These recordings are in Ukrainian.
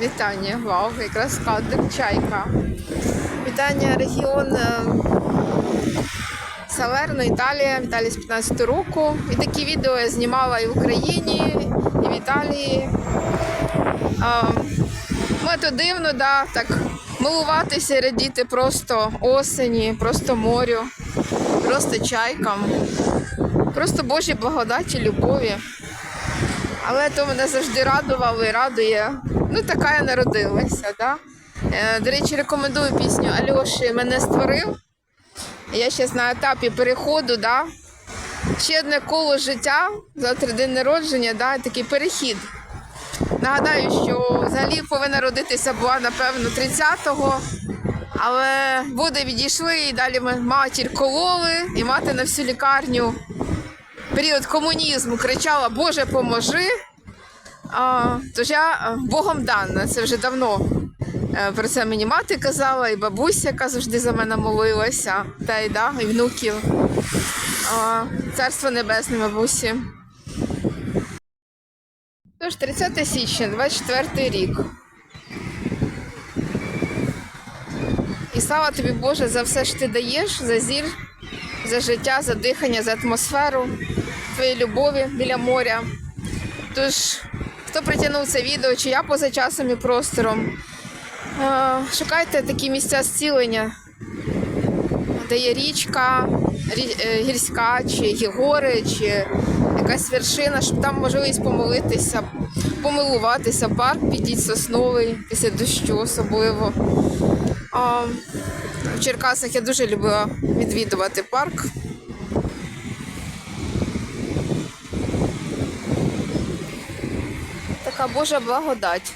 Вітання, вау, якраз кадр чайка. Вітання, регіон е, Салерно, Італія, Італія з 15 року. І такі відео я знімала і в Україні, і в Італії. А, ну, це дивно, да, так милуватися радіти просто осені, просто морю, просто чайкам, просто Божій благодаті, любові. Але то мене завжди радувало і радує. Ну, така я народилася, да? Е, До речі, рекомендую пісню Альоші Мене створив. Я зараз на етапі переходу, да? ще одне коло життя, завтра день народження, да? такий перехід. Нагадаю, що взагалі повинна родитися була, напевно, 30-го. Але води відійшли і далі ми матір кололи, і мати на всю лікарню період комунізму кричала Боже, поможи. А, тож я Богом дана. Це вже давно е, про це мені мати казала, і бабуся, яка завжди за мене молилася, та й да, і внуків. А, царство небесне, бабусі. Тож, 30 січня, 24 рік. І слава тобі, Боже, за все, що ти даєш, за зір, за життя, за дихання, за атмосферу твоєї любові біля моря. Тож, хто притягнув це відео, чи я поза часом і простором, е, шукайте такі місця зцілення, де є річка, е, гірська, чи є гори, чи якась вершина, щоб там можливість помолитися, помилуватися, парк підіть сосновий після дощу особливо. В Черкасах я дуже любила відвідувати парк. Така Божа благодать.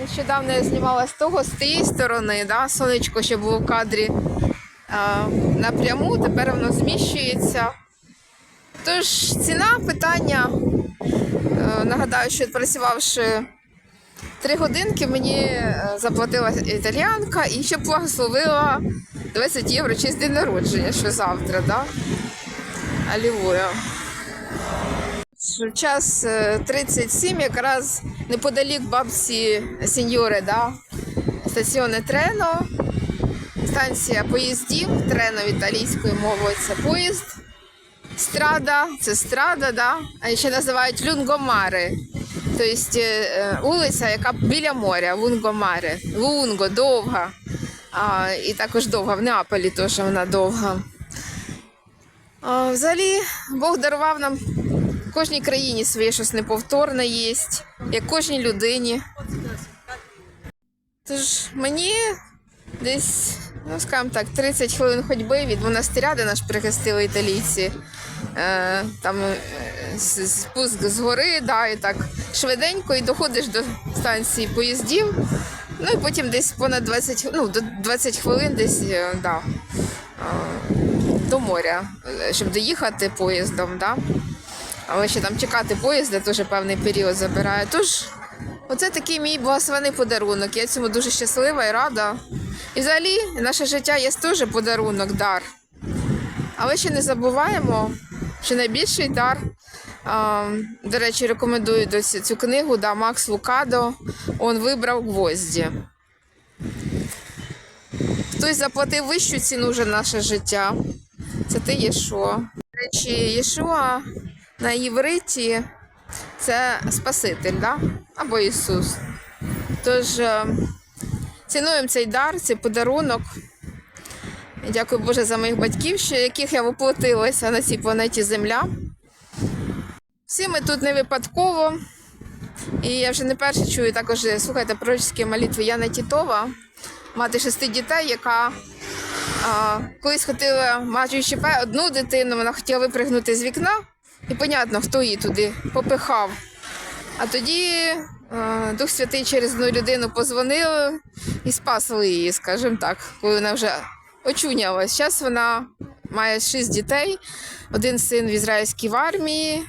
Нещодавно я знімала з того, з тієї сторони, да, сонечко ще було в кадрі а, напряму, тепер воно зміщується. Тож ціна питання, е, нагадаю, що працювавши три годинки, мені е, заплатила італіянка і ще благословила 20 євро честь день народження, що завтра, да? Алілуя. Час е, 37, якраз неподалік бабці сеньори, да? стаціоне Трено, станція поїздів, Трено італійською мовою це поїзд. Страда, це страда, да? а ще називають Люнгомари. Тобто е, вулиця, яка біля моря, Лунгомари. Лунго, довга. А, і також довга, в Неаполі теж вона довга. Взагалі, Бог дарував нам кожній країні своє щось неповторне є, як кожній людині. Тож мені десь, ну скажімо так, 30 хвилин ходьби від монастиря, де нас прихистили італійці. Е, там е, спуск з гори, да, і так швиденько і доходиш до станції поїздів. Ну і потім десь понад 20, хв- ну, до 20 хвилин десь е, да, е, до моря, щоб доїхати поїздом. Да. Але ще там чекати поїзда теж певний період забирає. Тож, оце такий мій благословений подарунок. Я цьому дуже щаслива і рада. І взагалі наше життя є теж подарунок, дар. Але ще не забуваємо, що найбільший дар. До речі, рекомендую до ці- цю книгу да, Макс Лукадо. Он вибрав гвозді. Хтось заплатив вищу ціну вже наше життя. Це ти Єшуа. До речі, Єшуа на євриті це Спаситель, да? або Ісус. Тож е, цінуємо цей дар, цей подарунок. Дякую Боже за моїх батьків, що яких я воплотилася на цій планеті Земля. Всі ми тут не випадково. І я вже не перше чую також слухайте пророчські молитви Яна Тітова, мати шести дітей, яка а, колись хотіла, маючи одну дитину, вона хотіла випригнути з вікна, і понятно, хто її туди попихав. А тоді е, Дух Святий через одну людину позвонив і спасли її, скажімо так, коли вона вже очунялась. Зараз вона має шість дітей, один син в ізраїльській в армії.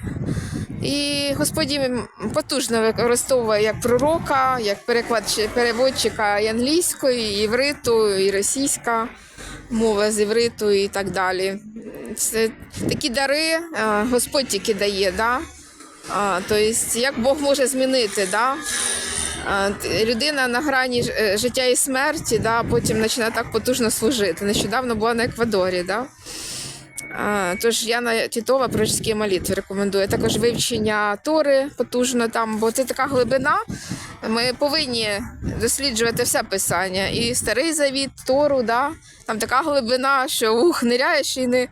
І Господь потужно використовує як пророка, як перекладч- переводчика і англійської, і івриту, і російська мова з івриту і так далі. Це такі дари е, Господь тільки дає, да? Тобто, як Бог може змінити, да? Людина на грані е, життя і смерті, да, потім починає так потужно служити. Нещодавно була на Еквадорі. Да? Тож я на Тітова пророчські молитви рекомендую. Також вивчення Тори потужно там, бо це така глибина. Ми повинні досліджувати все писання. І старий завіт, Тору, да? там така глибина, що ух, ниряєш і не.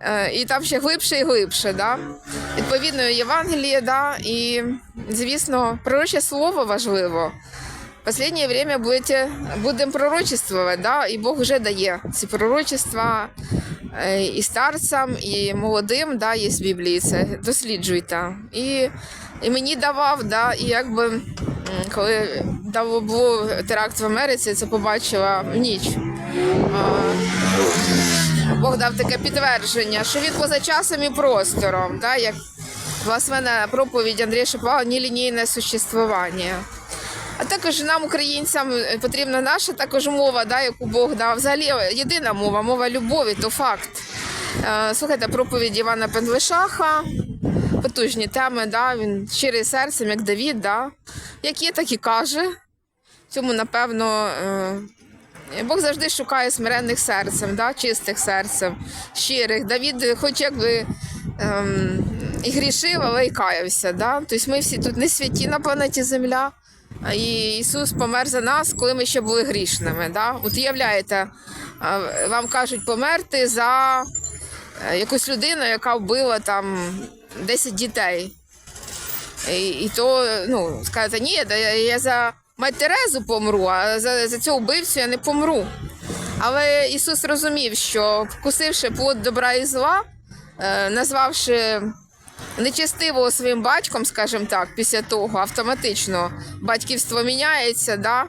е, І там ще глибше і глибше, да? відповідно, Євангеліє, да? і, звісно, пророче слово важливо. Последнее время будете, будемо пророчествувати, да? і Бог вже дає ці пророчества і старцям, і молодим, да, є в Біблії, це досліджуйте. І, і мені давав, да, і якби коли дав, був теракт в Америці, це побачила в ніч. Бог дав таке підтвердження, що він поза часом і простором, да, як власне проповідь Андрія Шапала «Нелінійне существування. А також нам, українцям, е, потрібна наша також мова, да, яку Бог дав. Взагалі єдина мова, мова любові, то факт. Е, Слухайте проповідь Івана Пендлишаха, потужні теми, да, він щирий серцем, як Давід, да, як є, так і каже. Цьому, напевно, е, Бог завжди шукає смиренних серцем, да, чистих серцем, щирих. Давід, хоч якби ем, і грішив, але й каявся. Да? Тобто ми всі тут не святі на планеті Земля. І Ісус помер за нас, коли ми ще були грішними. Да? От уявляєте, вам кажуть померти за е, якусь людину, яка вбила там 10 дітей. І, і то, ну, скажете, ні, я, за мать Терезу помру, а за, за цього вбивцю я не помру. Але Ісус розумів, що вкусивши плод добра і зла, е, назвавши нечестивого своїм батьком, скажімо так, після того автоматично батьківство міняється, да?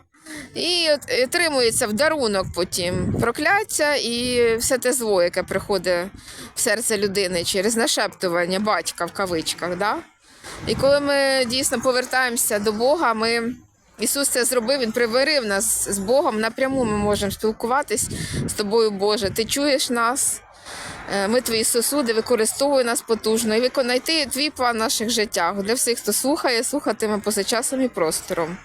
і от- отримується в дарунок потім прокляття і все те зло, яке приходить в серце людини через нашептування батька в кавичках. Да? І коли ми дійсно повертаємося до Бога, ми. Ісус це зробив, Він приварив нас з Богом. Напряму ми можемо спілкуватись з тобою, Боже. Ти чуєш нас, ми твої сосуди, використовуй нас потужно і виконай ти твій план наших життях. Для всіх, хто слухає, слухатиме поза часом і простором.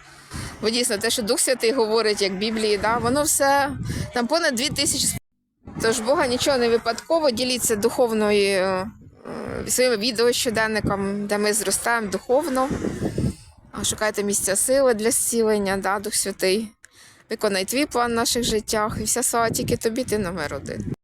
Бо дійсно, те, що Дух Святий говорить, як в Біблії, да, воно все там понад дві тисячі. Тож Бога нічого не випадково, діліться духовною е, е, своїми відео щоденником, де ми зростаємо духовно. Шукайте місця сили для зцілення, да, Дух Святий. Виконай твій план наших життях, і вся слава тільки тобі, ти номер один.